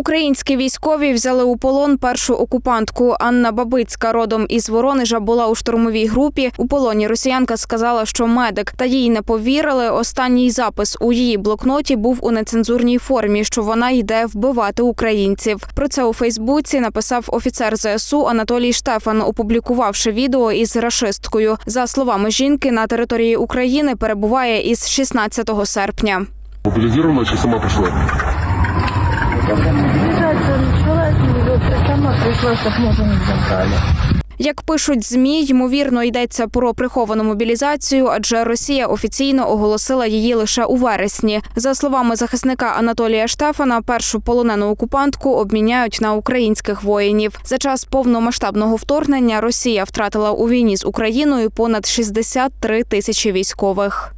Українські військові взяли у полон першу окупантку. Анна Бабицька, родом із Воронежа, була у штурмовій групі. У полоні росіянка сказала, що медик, та їй не повірили. Останній запис у її блокноті був у нецензурній формі, що вона йде вбивати українців. Про це у Фейсбуці написав офіцер ЗСУ Анатолій Штефан, опублікувавши відео із рашисткою. За словами жінки, на території України перебуває із 16 серпня. Мобилизирована чи сама пришла? Можно не забрали. Як пишуть змі, ймовірно йдеться про приховану мобілізацію, адже Росія офіційно оголосила її лише у вересні. За словами захисника Анатолія Штефана, першу полонену окупантку обміняють на українських воїнів. За час повномасштабного вторгнення Росія втратила у війні з Україною понад 63 тисячі військових.